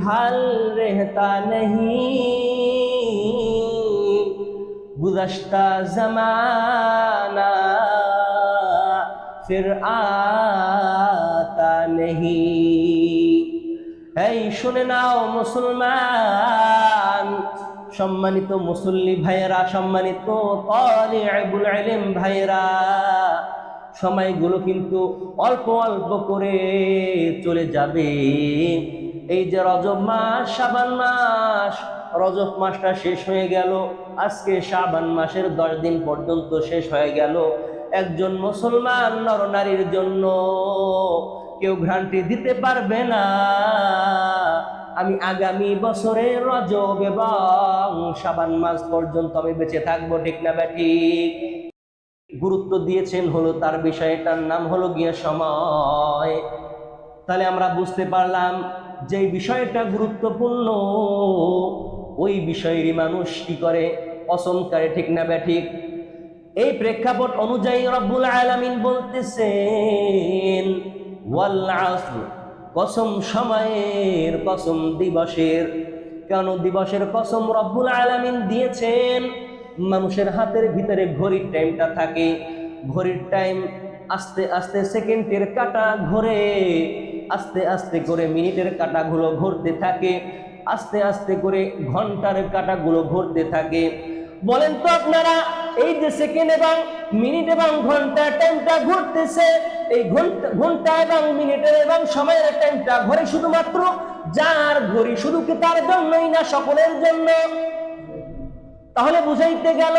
हाल रहता नहीं गुजश्ता जमाना फिर आता नहीं এই শুনে নাও মুসলমান সম্মানিত মুসল্লি ভাইয়েরা সম্মানিত তালিবুল ইলম ভাইয়েরা সময়গুলো কিন্তু অল্প অল্প করে চলে যাবে এই যে রজব মাস সাবান মাস, রজব মাসটা শেষ হয়ে গেল। আজকে সাবান মাসের দশ দিন পর্যন্ত শেষ হয়ে গেল। একজন মুসলমান নরনারীর জন্য কেউ ভ্রান্তি দিতে পারবে না। আমি আগামী বছরে রজব এবং সাবান মাস পর্যন্ত আমি বেঁচে থাকব, ঠিক না ব্যাঠিক গুরুত্ব দিয়েছেন হলো তার বিষয়টার নাম হলো গিয়ে সময়। তাহলে আমরা বুঝতে পারলাম যে বিষয়টা গুরুত্বপূর্ণ, ওই বিষয়েরই মানুষ কি করে? পছন্দ করে, ঠিক না ব্যাঠিক? এই প্রেক্ষাপট অনুযায়ী রব্বুল আলামিন বলতেছেন কসম সময়ের, কসম দিবসের। কেন দিবসের কসম রব্বুল আলামিন দিয়েছেন? মানুষের হাতের ভিতরে ঘড়ির টাইমটা থাকে। ঘড়ির টাইম আস্তে আস্তে সেকেন্ডের কাটা ঘোরে। আস্তে আস্তে করে মিনিটের কাটাগুলো ঘুরতে থাকে, আস্তে আস্তে করে ঘণ্টার কাটাগুলো ঘুরতে থাকে। বলেন তো আপনারা, এই যে সেকেন্ড এবং মিনিট এবং ঘণ্টা টাইমটা ঘুরতেছে, এই ঘণ্টা এবং মিনিটের এবং সময়ের টাইমটা ঘরে শুধুমাত্র যার ঘড়ি? শুধু কি তার জন্যই না সকলের জন্য? তাহলে বুঝাইতে গেল,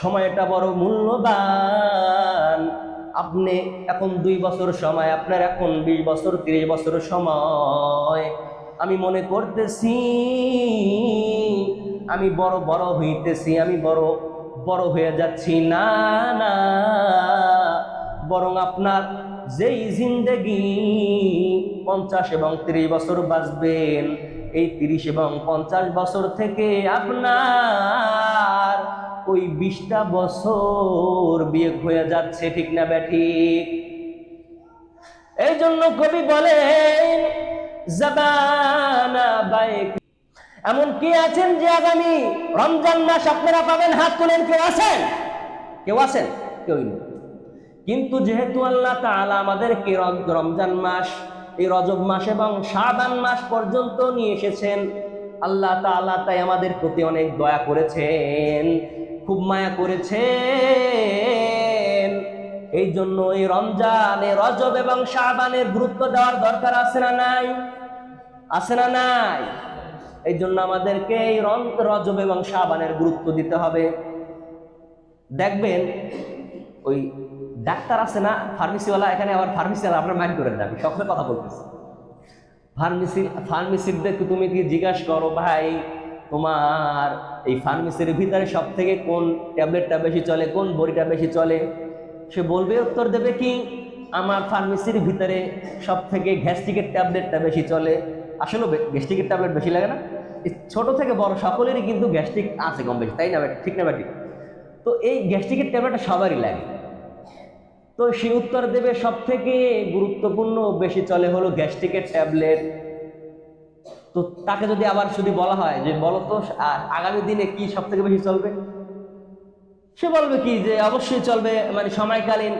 সময়টা বড় মূল্যবান। আপনি এখন দুই বছর সময়, আপনার এখন বিশ বছর, তিরিশ বছর সময়। আমি মনে করতেছি, আমি বড় বড় হইতেছি, আমি বড় বড় হয়ে যাচ্ছি। না না, বরং আপনার যেই জিন্দেগি পঞ্চাশ এবং তিরিশ বছর বাঁচবেন এই তিরিশ এবং পঞ্চাশ বছর থেকে আপনার ওই বিশটা বছর বিয়ে হয়ে যাচ্ছে, ঠিক না ব্যাঠিক এই জন্য কবি বলেন, জাবানা বাইক এমন কে আছেন যে আগামী রমজান মাস আপনারা পাবেন, হাত তোলেন, কেউ আছেন? কেউ আছেন? কেউই কিন্তু যেহেতু আল্লাহ তাআলা আমাদেরকে রম- রমজান মাস এই রজব মাস এবং শাবান মাস পর্যন্ত নিয়ে এসেছেন। আল্লাহ তাআলা তাই আমাদের প্রতি অনেক দয়া করেছেন, খুব মায়া করেছেন। এই জন্য এই রমজান, এই রজব এবং শাবানের গুরুত্ব দেওয়ার দরকার আছে না নাই? আছে না নাই? এই জন্য আমাদেরকে এই রজব এবং শাবানের গুরুত্ব দিতে হবে। দেখবেন ওই ডাক্তার আছে না ফার্মেসিওয়ালা এখানে আবার ফার্মেসিওয়ালা আপনার মাইন্ড করে যাবে সকলে কথা বলতেছে। ফার্মেসি ফার্মেসিদেরকে তুমি কি জিজ্ঞাসা করো, ভাই, তোমার এই ফার্মেসির ভিতরে সব থেকে কোন ট্যাবলেটটা বেশি চলে, কোন বড়িটা বেশি চলে? সে বলবে, উত্তর দেবে কি, আমার ফার্মেসির ভিতরে সব থেকে গ্যাস্ট্রিকের ট্যাবলেটটা বেশি চলে। আসলে গ্যাস্ট্রিকের ট্যাবলেট বেশি লাগে না? ছোট থেকে বড় সকলেরই কিন্তু গ্যাস্ট্রিক আছে কম বেশি, তাই না? ঠিক না ব্যাটি তো এই গ্যাস্ট্রিকের ট্যাবলেটটা সবারই লাগে। তো সে উত্তর দেবে সব থেকে গুরুত্বপূর্ণ, বেশি চলে হলো গ্যাস্ট্রিকের ট্যাবলেট। তো তাকে যদি আবার শুধু বলা হয় যে, বলো তো আগামী দিনে কি সব থেকে বেশি চলবে? সে বলবে কি যে, অবশ্যই চলবে মানে সময়কালীন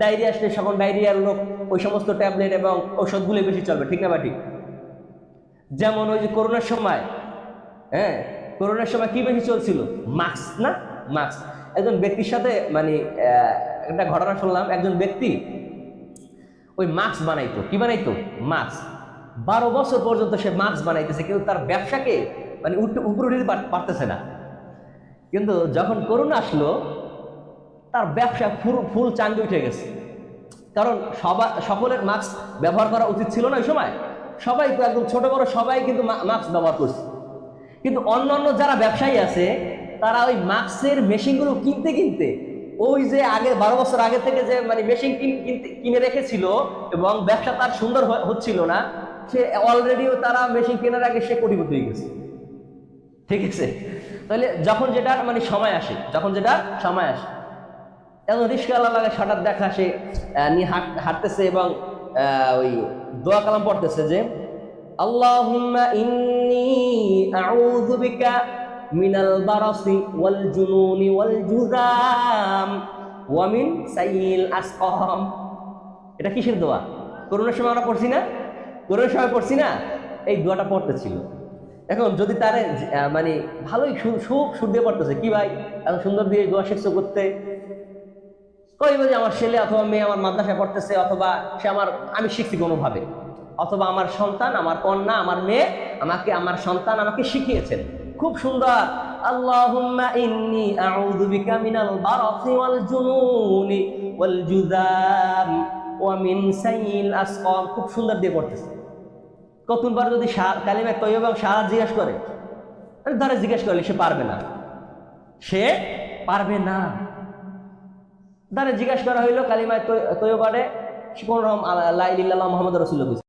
ডায়রিয়া আসলে সকল ডায়রিয়ার লোক ওই সমস্ত ট্যাবলেট এবং ঔষধগুলো বেশি চলবে, ঠিক না বা ঠিক? যেমন ওই যে করোনার সময় হ্যাঁ? করোনার সময় কি বেশি চলছিল? মাস্ক না? মাস্ক। একজন ব্যক্তির সাথে মানে একটা ঘটনা শুনলাম, একজন ব্যক্তি ওই মাস্ক বানাইতো। কি বানাইতো? মাস্ক। বারো বছর পর্যন্ত সে মাস্ক বানাইতেছে, কিন্তু তার ব্যবসাকে মানে উপরে উঠে পারতেছে না। কিন্তু যখন করোনা আসলো, তার ব্যবসা ফুল ফুল চাঙ্গে উঠে গেছে। কারণ সবা, সকলের মাস্ক ব্যবহার করা উচিত ছিল না ওই সময়। সবাই তো একদম ছোট বড় সবাই কিন্তু মাস্ক ব্যবহার করছে। কিন্তু অন্যান্য যারা ব্যবসায়ী আছে, তারা ওই মাস্কের মেশিনগুলো কিনতে কিনতে ওই যে আগে বারো বছর আগে থেকে যে মানে মেশিন কিনে রেখেছিল এবং ব্যবসা তার সুন্দর হচ্ছিল না, সে অলরেডিও তারা মেশিন কেনার আগে সে কোটিপতি হয়ে গেছে। ঠিক আছে? তাহলে যখন যেটা মানে সময় আসে, যখন যেটা সময় আসে এখন রিস্কাওয়ালা লাগে হঠাৎ দেখা, সে নিয়ে হাঁট হাঁটতেছে এবং ওই দোয়া কালাম পড়তেছে যে আল্লাহ ইন্নী আউযু বিকা মিনাল বারাসি ওয়াল জুনুনি ওয়াল জুযাম ওয়া মিন সাইয়িল আসকাম। এটা কিসের দোয়া? করোনার সময় আমরা পড়ছি না? করোনার সময় পড়ছি না? এই দোয়াটা পড়তেছিল। এখন যদি তার মানে ভালোই সুখ সুর দিয়ে পড়তেছে, কি ভাই? এত সুন্দর দিয়ে দোয়া শিখছো করতে? ওই বলে, আমার ছেলে অথবা মেয়ে আমার মাদ্রাসায় পড়তেছে, অথবা সে আমার, আমি শিখছি কোনোভাবে। অথবা আমার সন্তান, আমার কন্যা, আমার মেয়ে আমাকে, আমার সন্তান আমাকে শিখিয়েছেন। খুব সুন্দর। ইন্নি খুব সুন্দর দিয়ে পড়তেছে। কতবার যদি সা- করে জিজ্ঞেস করলে সে পারবে না। সে পারবে না। দ্বারা জিজ্ঞাসা করা হইল কালিমায় তৈবারে কোন রকম লাইলিল্লাহ মোহাম্মদ রসুল্লাহ